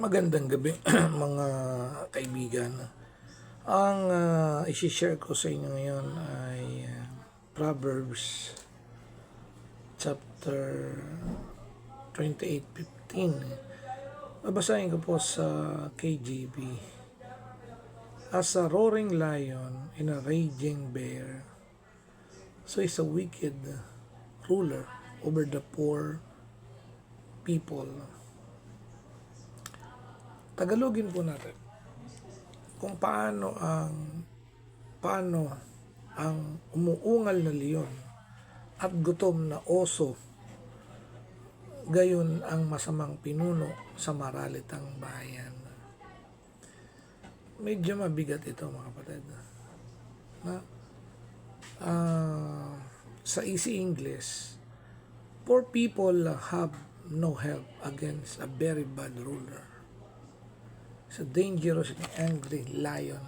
Magandang gabi mga kaibigan. Ang uh, isi-share ko sa inyo ngayon ay uh, Proverbs chapter 28:15. Babasahin ko po sa KJV. As a roaring lion in a raging bear, so is a wicked ruler over the poor people. Tagalogin po natin kung paano ang paano ang umuungal na leon at gutom na oso gayon ang masamang pinuno sa maralitang bayan. Medyo mabigat ito mga kapatid. Na, ah, sa easy English, poor people have no help against a very bad ruler as a dangerous and angry lion,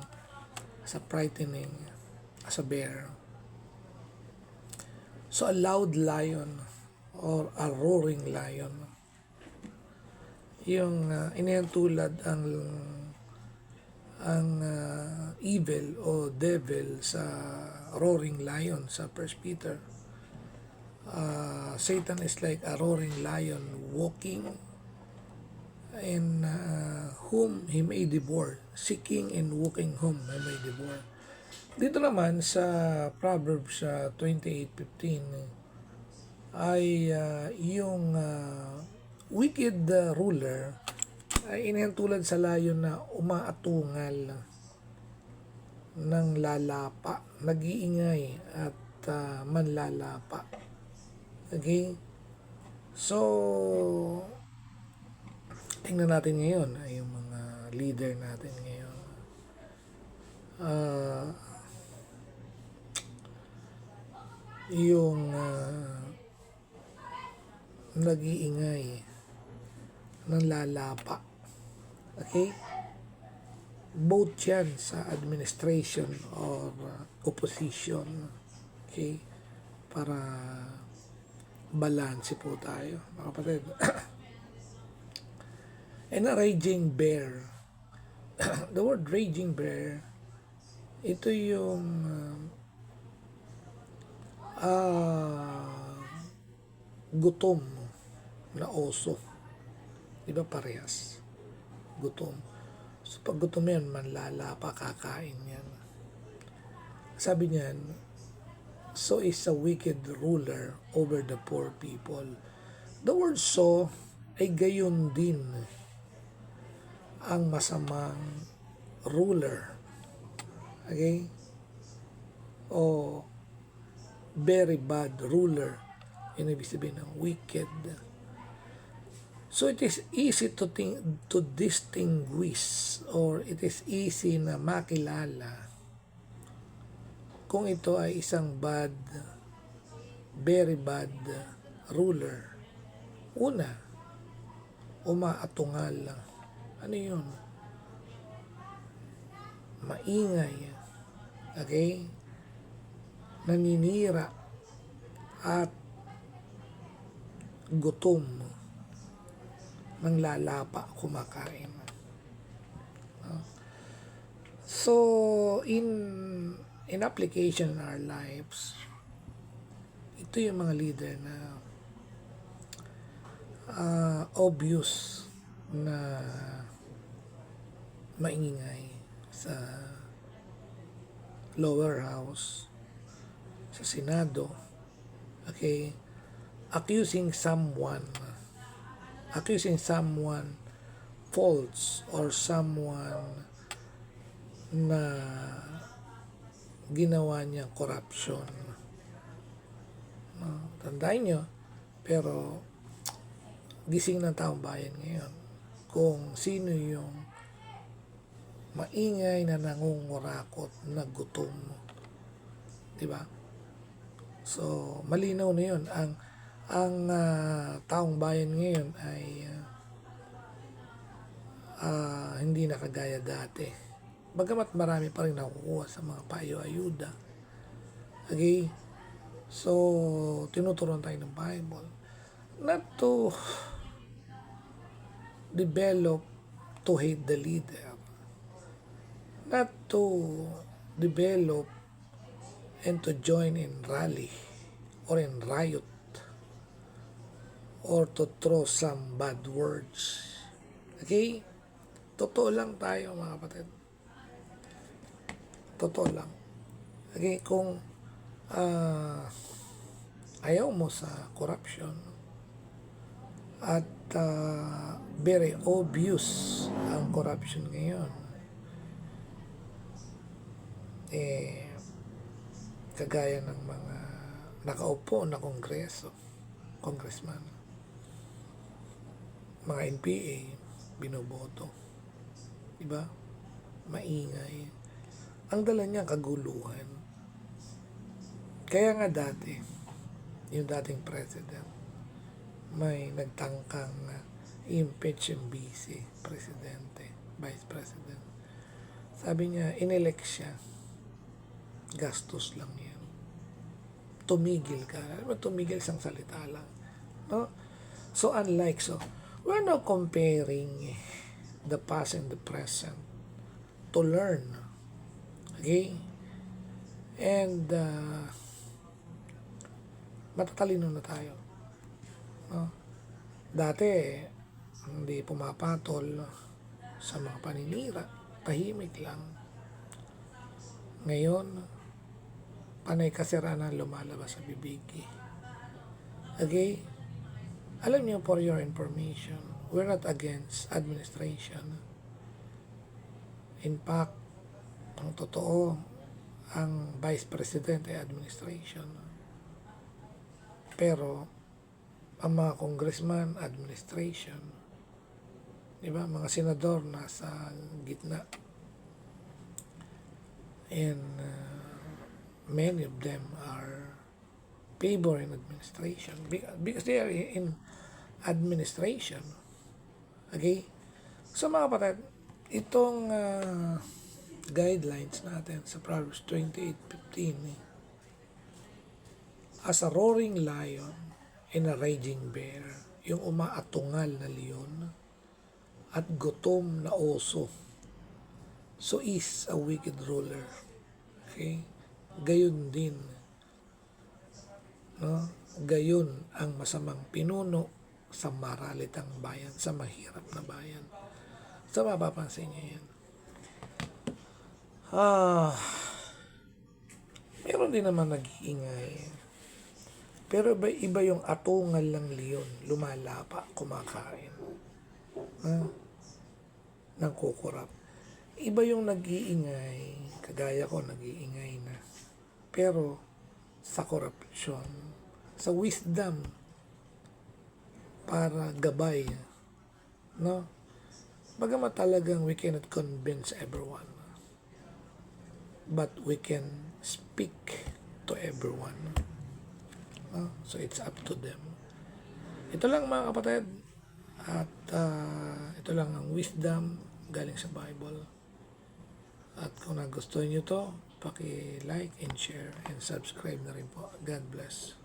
as a frightening, as a bear. So a loud lion or a roaring lion, yung uh, inihantulad ang ang uh, evil o devil sa roaring lion sa First Peter. Uh, Satan is like a roaring lion walking and uh, whom he may devour, seeking and walking whom he may devour. Dito naman sa Proverbs uh, 28:15 ay uh, yung uh, wicked uh, ruler ay inihantulad sa layon na umaatungal ng lalapa, nag-iingay at uh, manlalapa. Okay? So, tingnan natin ngayon ay yung mga leader natin ngayon. Ah, yung uh, nag-iingay ng lalapa. Okay? Both yan sa administration or uh, opposition. Okay? Para balanse po tayo, mga kapatid. And a raging bear. the word raging bear, ito yung uh, uh, gutom na oso. Di ba parehas? Gutom. So pag gutom yan, manlala pa, kakain yan. Sabi niyan, so is a wicked ruler over the poor people. The word so ay gayon din ang masamang ruler. Okay? O very bad ruler. Yun ibig sabihin ng wicked. So it is easy to think, to distinguish or it is easy na makilala kung ito ay isang bad, very bad ruler. Una, umaatungal lang ano yun? Maingay. Okay? Naninira at gutom ng lalapa kumakain. So, in in application in our lives, ito yung mga leader na uh, obvious na maingingay sa lower house, sa Senado, okay, accusing someone, accusing someone false or someone na ginawa niya corruption. No, tandaan nyo, pero gising ng taong bayan ngayon kung sino yung maingay na nangungurakot na gutom. Di ba? So, malinaw na yun. Ang, ang uh, taong bayan ngayon ay uh, uh, hindi na kagaya dati. Bagamat marami pa rin nakukuha sa mga payo-ayuda. Okay? So, tinuturuan tayo ng Bible. Not to develop to hate the leader, not to develop and to join in rally or in riot or to throw some bad words. Okay? Totoo lang tayo mga kapatid. Totoo lang. Okay, kung ah, ayaw mo sa corruption at ah, very obvious ang corruption ngayon, eh, kagaya ng mga nakaupo na kongreso, congressman, mga NPA, binoboto. Diba? Maingay. Ang dala niya kaguluhan. Kaya nga dati, yung dating president, may nagtangkang uh, impeach yung vice presidente, vice president. Sabi niya, inelect siya. Gastos lang yan. Tumigil ka. Tumigil isang salita lang. No? So, unlike, so, we're not comparing the past and the present to learn. Okay? And, uh, matatalino na tayo. No? Dati, hindi pumapatol sa mga paninira. Tahimik lang. Ngayon, panay kasiranan lumalabas sa bibig. Okay? Alam niyo, for your information, we're not against administration. In fact, ang totoo, ang vice president ay administration. Pero, ang mga congressman, administration. Di ba? Mga senador nasa gitna. And uh, many of them are favor in administration Be- because they are in administration. Okay? So mga kapatid, itong uh, guidelines natin sa Proverbs 28.15 eh, as a roaring lion and a raging bear, yung umaatungal na leon at gutom na oso. So is a wicked ruler. Okay? Gayon din. No? Gayon ang masamang pinuno sa maralitang bayan, sa mahirap na bayan. So mapapansin niyo yan. Ah, meron din naman nag-iingay. Pero iba, iba yung atungal ng leon, lumalapa, kumakain. Ha? Nang kukurap. Iba yung nag-iingay, kagaya ko nag-iingay na. Pero sa korupsyon, sa wisdom, para gabay. No? Bagamat talagang we cannot convince everyone. But we can speak to everyone. No? So it's up to them. Ito lang mga kapatid. At ah, ito lang ang wisdom galing sa Bible. At kung nagustuhan nyo to, paki-like and share and subscribe na rin po. God bless.